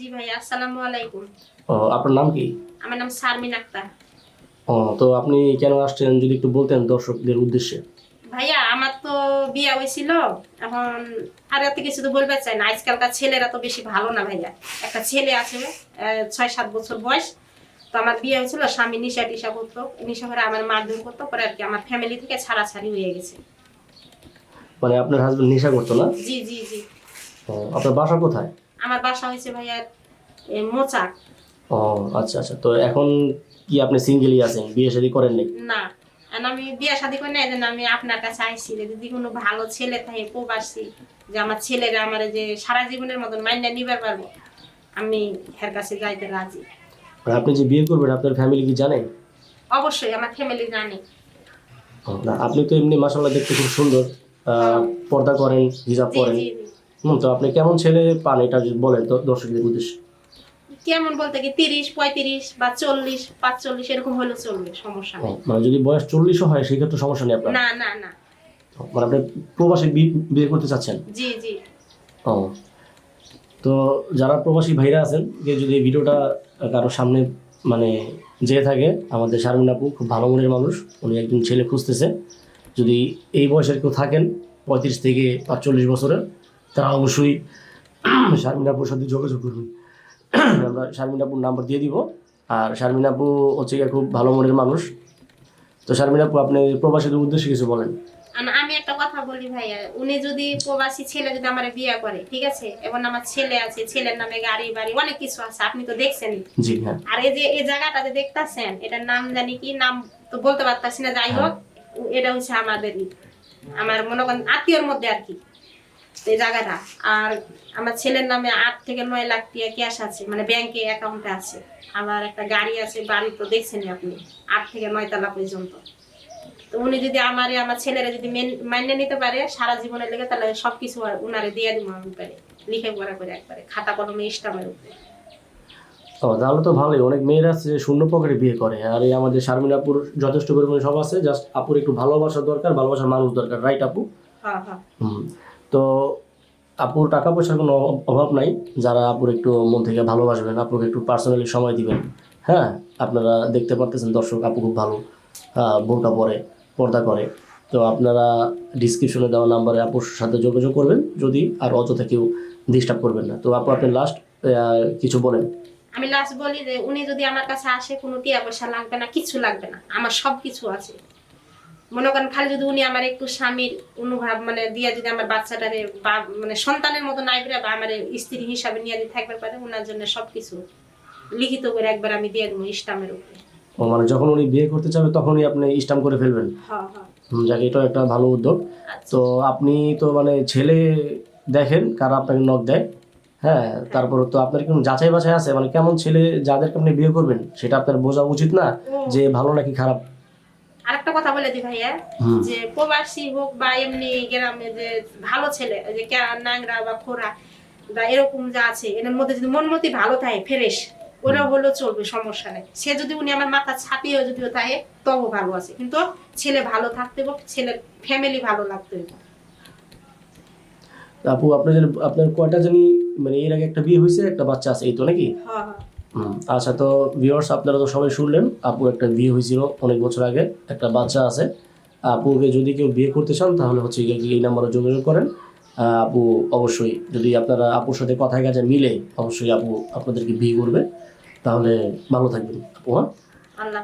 জি ভাই আসসালামু আলাইকুম। ও আপনার নাম কি? আমার নাম শারমিন আক্তার। ও তো আপনি কেন আসছেন যদি একটু বলতেন দর্শকদের উদ্দেশ্যে। ভাইয়া আমার তো বিয়ে হয়েছিল এখন আর এত কিছু তো বলতে চাই না। আজকালকার ছেলেরা তো বেশি ভালো না ভাইয়া। একটা ছেলে আছে ছয় সাত বছর বয়স। তো আমার বিয়ে হয়েছিল স্বামী নিশা টিশা করতো। নিশা করে আমার মারধর করতো পরে আর কি আমার ফ্যামিলি থেকে ছাড়াছাড়ি হয়ে গেছে। মানে আপনার হাজবেন্ড নেশা করতো না? জি জি জি। আপনার বাসা কোথায়? আমার বাসা হয়েছে ভাইয়া মোচাক। ও আচ্ছা আচ্ছা। তো এখন কি আপনি সিঙ্গেলই আছেন? বিয়ে শাদী করেন নাই? না। আর আমি বিয়ে শাদী করি না এই জন্য আমি আপনার কাছে আইসি যে যদি কোনো ভালো ছেলে থাকে প্রবাসী যে আমার ছেলেরা আমার যে সারা জীবনের মতন মাইন্ডা নিবার পারব আমি এর কাছে যাইতে রাজি। আর আপনি যে বিয়ে করবেন আপনার ফ্যামিলি কি জানেন অবশ্যই আমার ফ্যামিলি জানে। না আপনি তো এমনি মাসাল্লাহ দেখতে খুব সুন্দর। আহ, পর্দা করেন হিজাব পরেন। জি জি। হুম তো আপনি কেমন ছেলে পান এটা যদি বলেন তো দর্শকদের উদ্দেশ্যে? কেমন বলতে কি তিরিশ পঁয়ত্রিশ বা চল্লিশ পাঁচচল্লিশ এরকম হলে চলবে সমস্যা নেই। মানে যদি বয়স চল্লিশও হয় সেক্ষেত্রে সমস্যা নেই আপনার? না না না। মানে আপনি প্রবাসী বিয়ে করতে চাচ্ছেন? জি জি। ও তো যারা প্রবাসী ভাইরা আছেন যে যদি ভিডিওটা কারও সামনে মানে যেয়ে থাকে আমাদের শারমিন আপু খুব ভালো মনের মানুষ উনি একজন ছেলে খুঁজতেছে। যদি এই বয়সের কেউ থাকেন পঁয়ত্রিশ থেকে পাঁচচল্লিশ বছরের তারা অবশ্যই শারমিন আপুর সাথে যোগাযোগ করবেন। আমরা শারমিন আপুর নাম্বার দিয়ে দিব। আর শারমিন আপু হচ্ছে গিয়ে খুব ভালো মনের মানুষ। তো শারমিন আপু আপনি প্রবাসীদের উদ্দেশ্যে কিছু বলেন। আমি একটা কথা বলি ভাইয়া। উনি যদি প্রবাসী ছেলে যদি আমার বিয়ে করে ঠিক আছে? এবং আমার ছেলে আছে ছেলের নামে গাড়ি বাড়ি অনেক কিছু আছে আপনি তো দেখছেন জি হ্যাঁ। আর এই যে এই জায়গাটা যে দেখতাছেন এটার নাম জানি কি নাম তো বলতে পারতাছি না যাই হোক এটা হচ্ছে আমাদেরই। আমার মনে করেন আত্মীয়র মধ্যে আর কি। এই জায়গাটা। আর আমার ছেলের নামে আট থেকে নয় লাখ টাকা ক্যাশ আছে মানে ব্যাংকে অ্যাকাউন্টে আছে। আবার একটা গাড়ি আছে বাড়ি তো দেখছেনই আপনি আট থেকে পর্যন্ত। তো উনি যদি আমারে আমার ছেলেরা যদি মাইনে নিতে পারে সারা জীবনের লেগে তাহলে সবকিছু আর উনারে দিয়ে দিব আমি পারে লিখে পড়া করে একবারে খাতা কলমে স্টামের উপরে। ও তাহলে তো ভালোই। অনেক মেয়েরা আছে যে শূন্য পকেটে বিয়ে করে। আর এই আমাদের শারমিন আপুর যথেষ্ট পরিমাণে সব আছে জাস্ট আপুর একটু ভালোবাসা দরকার ভালোবাসার মানুষ দরকার রাইট আপু? হ্যাঁ হ্যাঁ। তো আপুর টাকা পয়সার কোনো অভাব নাই। যারা আপুর একটু মন থেকে ভালোবাসবেন, আপুকে একটু পার্সোনালি সময় দিবেন। হ্যাঁ আপনারা দেখতে পারতেছেন দর্শক আপু খুব ভালো বোরকা পরে, পর্দা করে। তো আপনারা ডিসক্রিপশনে দেওয়া নাম্বারে আপুর সাথে যোগাযোগ করবেন, যদি আর অযথা কেউ ডিস্টার্ব করবেন না। তো আপু, আপনি লাস্ট কিছু বলেন। আমি লাস্ট বলি যে, উনি যদি আমার কাছে আসে, কোনো টিয়া পয়সা লাগবে না, কিছু লাগবে না। আমার সব কিছু আছে। মনে করেন খালি যদি উনি আমার একটু স্বামীর অনুভব মানে দিয়ে যদি আমার বাচ্চাটারে বা মানে সন্তানের মতো নাই করে বা আমার স্ত্রী হিসাবে নিয়ে যদি থাকবে পারে ওনার জন্য সবকিছু লিখিত করে একবার আমি দিয়ে দেবো ইস্টামের উপরে। ও মানে যখন উনি বিয়ে করতে চাবে তখনই আপনি স্টাম্প করে ফেলবেন? হ্যাঁ হ্যাঁ। যাক এটাও একটা ভালো উদ্যোগ। আচ্ছা। তো আপনি তো মানে ছেলে দেখেন কারা আপনাকে নখ দেয় হ্যাঁ? তারপর তো আপনার কোনো যাচাই বাছাই আছে? মানে কেমন ছেলে যাদেরকে আপনি বিয়ে করবেন সেটা আপনার বোঝা উচিত না যে ভালো নাকি খারাপ? আরেকটা কথা বলে দি ভাইয়া যে প্রবাসী হোক বা এমনি গ্রামে যে ভালো ছেলে যে নাংরা বা খোরা বা এরকম যা আছে এর মধ্যে যদি মনমতি ভালো থাকে ফ্রেশ ওরা হলেও চলবে সমস্যা নেই। সে যদি উনি আমার মাথা ছাপিয়েও যদিও থাকে তবু ভালো আছে। কিন্তু ছেলে ভালো থাকতে হবে ছেলের ফ্যামিলি ভালো লাগতে হবে। আপু আপনার আপনার কয়টা জানি মানে এর আগে একটা বিয়ে হয়েছে একটা বাচ্চা আছে এই তো নাকি? হ্যাঁ হ্যাঁ। আচ্ছা তো ভিউয়ার্স আপনারা তো সবাই শুনলেন, আপু একটা বিয়ে হয়েছিল অনেক বছর আগে, একটা বাচ্চা আছে। আপুকে যদি কেউ বিয়ে করতে চান, তাহলে হচ্ছে গিয়ে এই নাম্বারে যোগাযোগ করেন। আপু অবশ্যই, যদি আপনারা আপুর সাথে কথায় কাজে মিলে, অবশ্যই আপু আপনাদেরকে বিয়ে করবে। তাহলে ভালো থাকবেন। আপু হ্যাঁ? আল্লাহ।